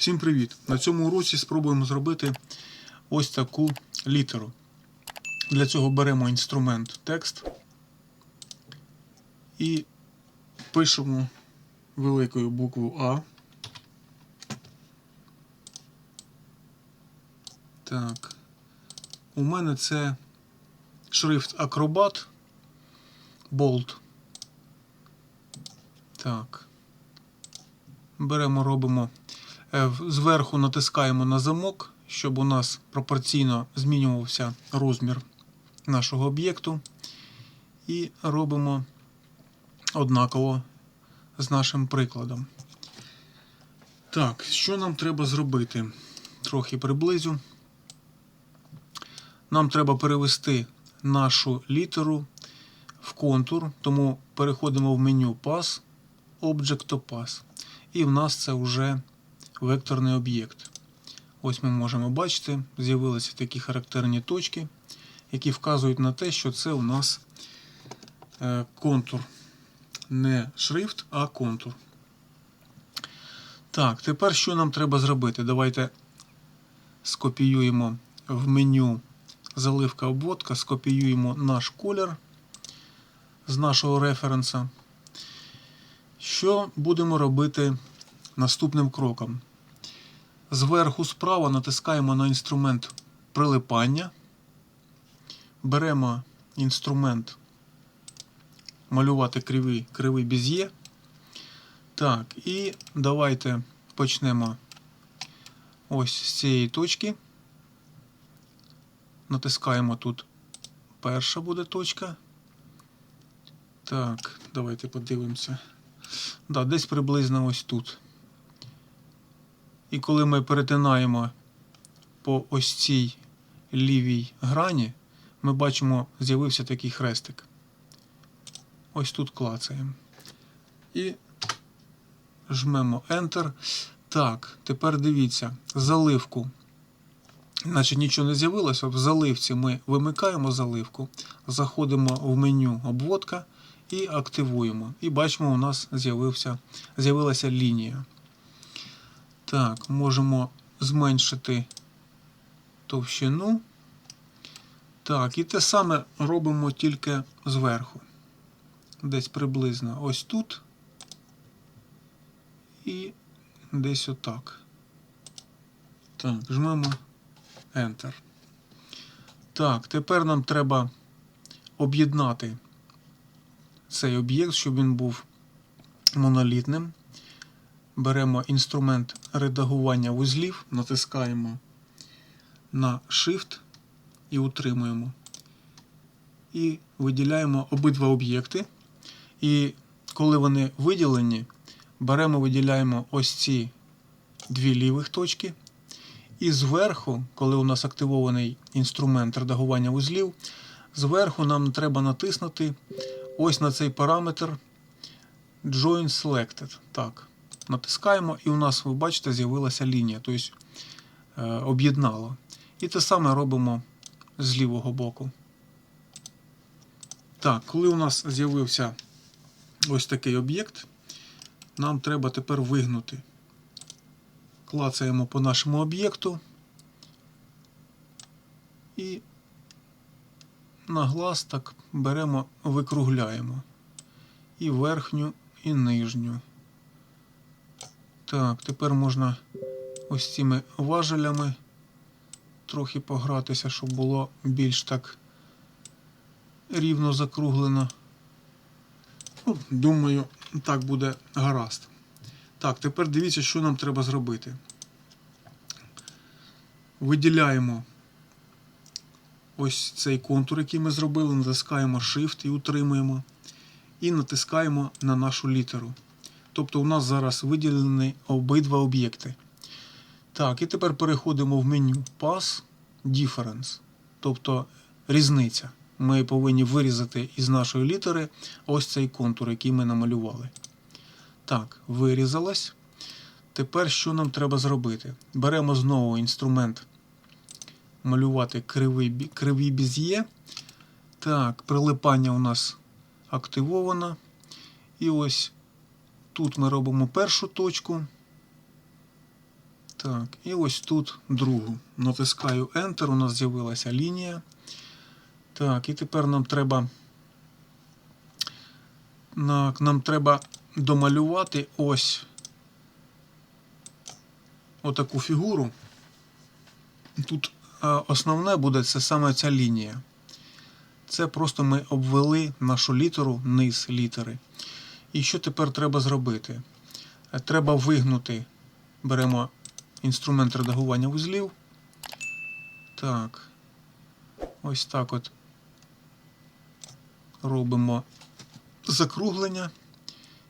Всім привіт! На цьому уроці спробуємо зробити ось таку літеру. Для цього беремо інструмент текст і пишемо великою букву А. Так. У мене це шрифт Acrobat Bold. Так. Беремо, робимо. Е, Зверху натискаємо на замок, щоб у нас пропорційно змінювався розмір нашого об'єкту. І робимо однаково з нашим прикладом. Так, що нам треба зробити? Трохи приблизю. Нам треба перевести нашу літеру в контур, тому переходимо в меню Pass, Object to Pass. І в нас це вже векторний об'єкт. Ось ми можемо бачити, з'явилися такі характерні точки, які вказують на те, що це у нас е, контур. Не шрифт, а контур. Так, тепер що нам треба зробити? Давайте скопіюємо в меню заливка обводка, скопіюємо наш колір з нашого референса. Що будемо робити наступним кроком? Зверху справа натискаємо на інструмент прилипання. Беремо інструмент малювати кривий, кривий біз'є. Так, і давайте почнемо ось з цієї точки. Натискаємо тут перша буде точка. Так, давайте подивимося. Да, десь приблизно ось тут. І коли ми перетинаємо по ось цій лівій грані, ми бачимо, з'явився такий хрестик. Ось тут клацаємо. І жмемо Enter. Так, тепер дивіться, заливку. Значить, нічого не з'явилося. В заливці ми вимикаємо заливку, заходимо в меню обводка і активуємо. І бачимо, у нас з'явилася лінія. Так, можемо зменшити товщину. Так, і те саме робимо тільки зверху. Десь приблизно ось тут. І десь отак. Так, жмемо Enter. Так, тепер нам треба об'єднати цей об'єкт, щоб він був монолітним. Беремо інструмент редагування вузлів, натискаємо на Shift і утримуємо. І виділяємо обидва об'єкти. І коли вони виділені, беремо, виділяємо ось ці дві лівих точки. І зверху, коли у нас активований інструмент редагування вузлів, зверху нам треба натиснути ось на цей параметр Join Selected. Так, натискаємо, і у нас, ви бачите, з'явилася лінія, тобто е, об'єднало. І те саме робимо з лівого боку. Так, коли у нас з'явився ось такий об'єкт, нам треба тепер вигнути. Клацаємо по нашому об'єкту і на глаз так беремо, викругляємо і верхню, і нижню. Так, тепер можна ось цими важелями трохи погратися, щоб було більш так рівно закруглено. Ну, думаю, так буде гаразд. Так, тепер дивіться, що нам треба зробити. Виділяємо ось цей контур, який ми зробили, натискаємо Shift і утримуємо. І натискаємо на нашу літеру. Тобто у нас зараз виділені обидва об'єкти. Так, і тепер переходимо в меню Pass Difference, тобто різниця. Ми повинні вирізати із нашої літери ось цей контур, який ми намалювали. Так, вирізалось. Тепер що нам треба зробити? Беремо знову інструмент малювати криві біз'є. Так, прилипання у нас активовано. І ось тут ми робимо першу точку. Так, і ось тут другу. Натискаю Enter, у нас з'явилася лінія. Так, і тепер нам треба. на- Нам треба домалювати ось отаку фігуру. Тут основне буде це саме ця лінія. Це просто ми обвели нашу літеру, низ літери. І що тепер треба зробити? Е, Треба вигнути, беремо інструмент редагування вузлів. Так. Ось так от робимо закруглення.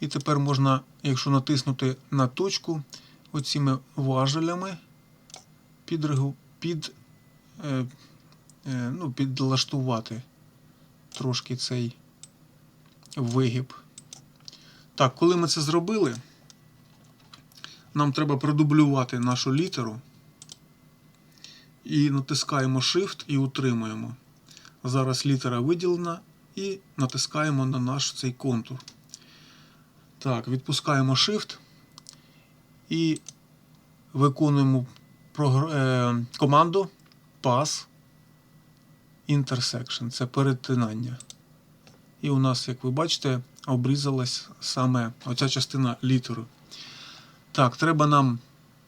І тепер можна, якщо натиснути на точку, оціми важелями підрегу, під, е, е, ну, підлаштувати трошки цей вигиб. Так, коли ми це зробили, нам треба продублювати нашу літеру. І натискаємо Shift і утримуємо. Зараз літера виділена і натискаємо на наш цей контур. Так, відпускаємо Shift і виконуємо е, команду Pass Intersection. Це перетинання. І у нас, як ви бачите, обрізалась саме оця частина літери. Так, треба нам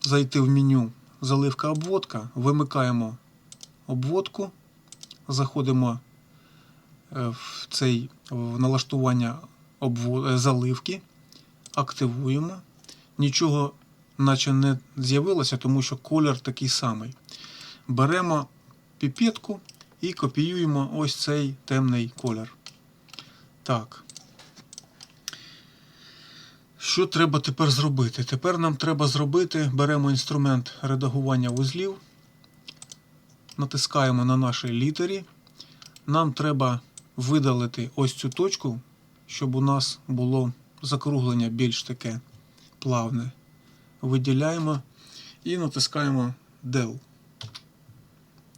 зайти в меню заливка обводка, вимикаємо обводку, заходимо е, в цей в налаштування обво- е, заливки, активуємо. Нічого наче не з'явилося, тому що колір такий самий. Беремо піпетку і копіюємо ось цей темний колір. Так. Що треба тепер зробити? Тепер нам треба зробити, беремо інструмент редагування вузлів, натискаємо на нашій літері. Нам треба видалити ось цю точку, щоб у нас було закруглення більш таке плавне. Виділяємо і натискаємо Del.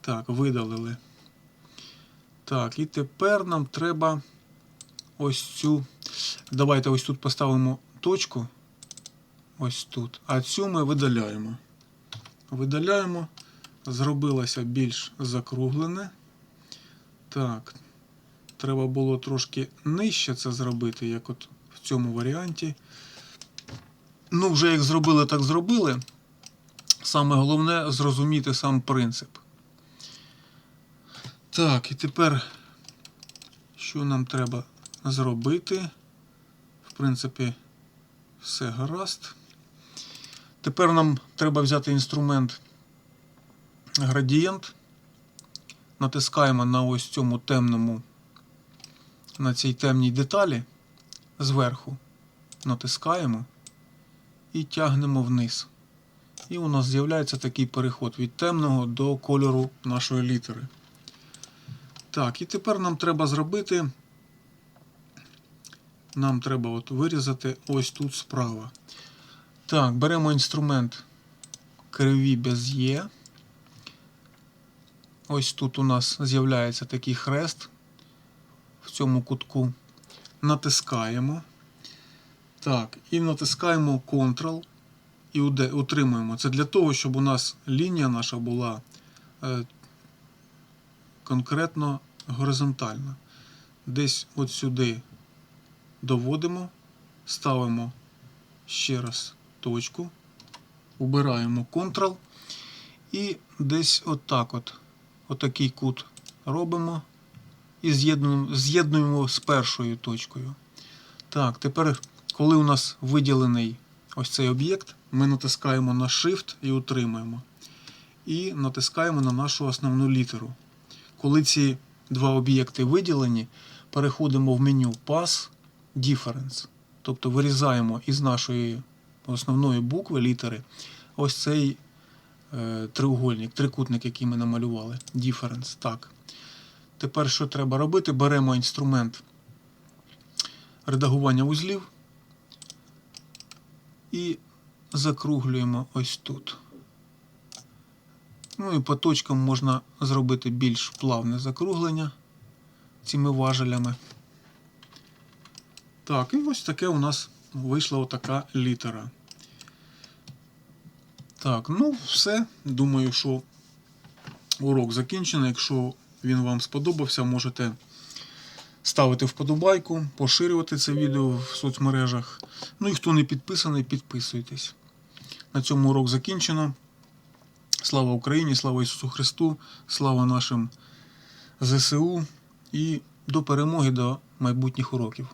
Так, видалили. Так, і тепер нам треба ось цю. Давайте ось тут поставимо точку. Ось тут. А цю ми видаляємо. Видаляємо. Зробилося більш закруглене. Так. Треба було трошки нижче це зробити, як от в цьому варіанті. Ну, вже як зробили, так зробили. Саме головне зрозуміти сам принцип. Так, і тепер, що нам треба зробити? В принципі, все гаразд. Тепер нам треба взяти інструмент градієнт. Натискаємо на ось цьому темному, на цій темній деталі зверху. Натискаємо і тягнемо вниз. І у нас з'являється такий переход від темного до кольору нашої літери. Так, і тепер нам треба зробити. Нам треба от вирізати ось тут справа. Так, беремо інструмент криві без Є. Ось тут у нас з'являється такий хрест в цьому кутку. Натискаємо. Так, і натискаємо Ctrl і утримуємо. Це для того, щоб у нас лінія наша була е, конкретно горизонтальна. Десь от сюди доводимо, ставимо ще раз точку, убираємо Ctrl і десь отак от, отакий кут робимо і з'єднуємо з першою точкою. Так, тепер, коли у нас виділений ось цей об'єкт, ми натискаємо на Shift і утримуємо. І натискаємо на нашу основну літеру. Коли ці два об'єкти виділені, переходимо в меню Pass Difference. Тобто вирізаємо із нашої основної букви літери ось цей е, треугольник, трикутник, який ми намалювали. Difference. Так. Тепер що треба робити? Беремо інструмент редагування вузлів і закруглюємо ось тут. Ну і по точкам можна зробити більш плавне закруглення цими важелями. Так, і ось таке у нас вийшла отака літера. Так, ну все. Думаю, що урок закінчений. Якщо він вам сподобався, можете ставити вподобайку, поширювати це відео в соцмережах. Ну і хто не підписаний, підписуйтесь. На цьому урок закінчено. Слава Україні, слава Ісусу Христу, слава нашим ЗСУ і до перемоги до майбутніх уроків.